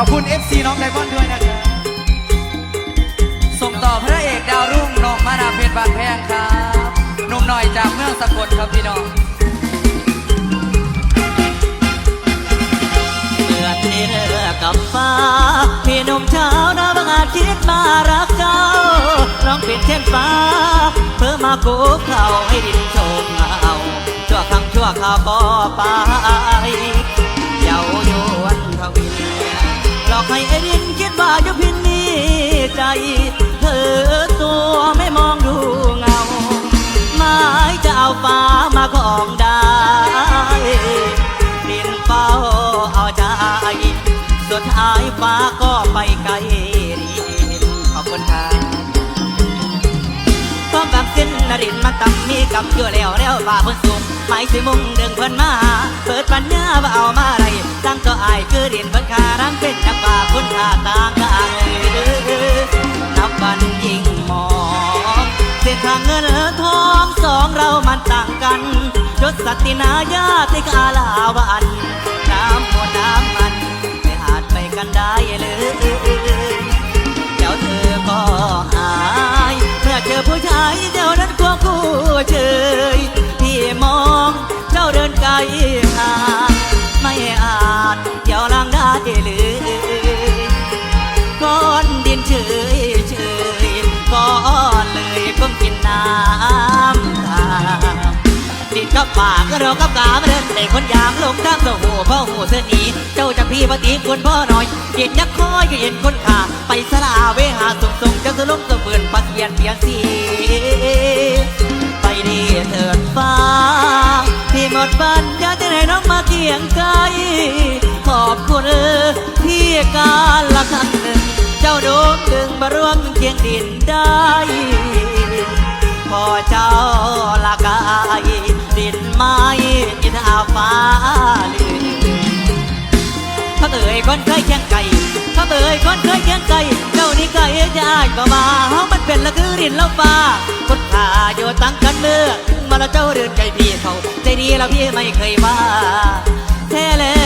อบคุณ FC น้องไดมอนด์ด้วยนะครับส่งต่อพระเอกดาวรุ่งน้องมานาเพชรบานแพงครับหนุ่มหน่อยจากเมืองสกลครับพี่น้องเมื่อเลิกกับฟ้าพี่หนุ่มเช้านาบางอาทิตย์มารักเจ้าร้องเปลี่ยนเช่นฟ้า เพื่อมากูเขาให้ดินชมเอาชั่วครั้งชั่วคราวก็ไป ดท้ายฟ้าก็ไปไกลดินขอบคุณครับต้องกับสิ้นนรินมันต่ำมีกับเกลือแล้วแล้วบ่าเพิ่นสูงไม้สิมุ่งดึงเพิ่นมา เปิดปัญญาว่าเอามาไรตั้งตัวอายคือดินเพิ่นคารังเป็นจักว่าคุณค่าต่างกันนับวันยิ่งมองเส้นทางเงินทองสองเรามันต่างกันยศสตตินาญาติกาล เลยเดี๋ยวเธอก็หาย เมื่อเจอผู้ชายเดี๋ยวนั้นควงคู่เชยที่มองเจ้าเดินไกลห่างไม่อาจเดี๋ยวลางได้เลยก้อนดินเฉยเฉยก้อนเลยก้มกินน้ำตาดินกับปากก็เรากับกามาเดินแต่คนยามลงทางเจ้าหูพ่อหูเสื้อหนีเจ้า จะพี่ปฏิคุณพ่อหน่อยเย็นยักคอยก็เย็นคนขาไปสลาเวหาส่งสงจะสลบสะเบือนปัดเปลี่ยนเปลี่ยนสีไปดีเถิดฟ้าที่หมดปัญญาจะให้น้องมาเคียงไกลขอบคุณที่การละครั้งหนึ่ง เจ้าโดมดึงมาร่วมเคียงดินได้พอเจ้าละกายดินไม้ยินอาฟ้าลือ เอ๋ยคนเคยเคียงไก่ข้าเอ๋ยคนเคยเคียงไก่เจ้านี่ไก่จะอายก็มาเฮามันเป็นละคือรินแล้วฟ้าคนขาอยู่ตั้งกันเมื่อมาแล้วเจ้าเดินไก่พี่เขาใจดีแล้วพี่ไม่เคยว่าแท้แล้ว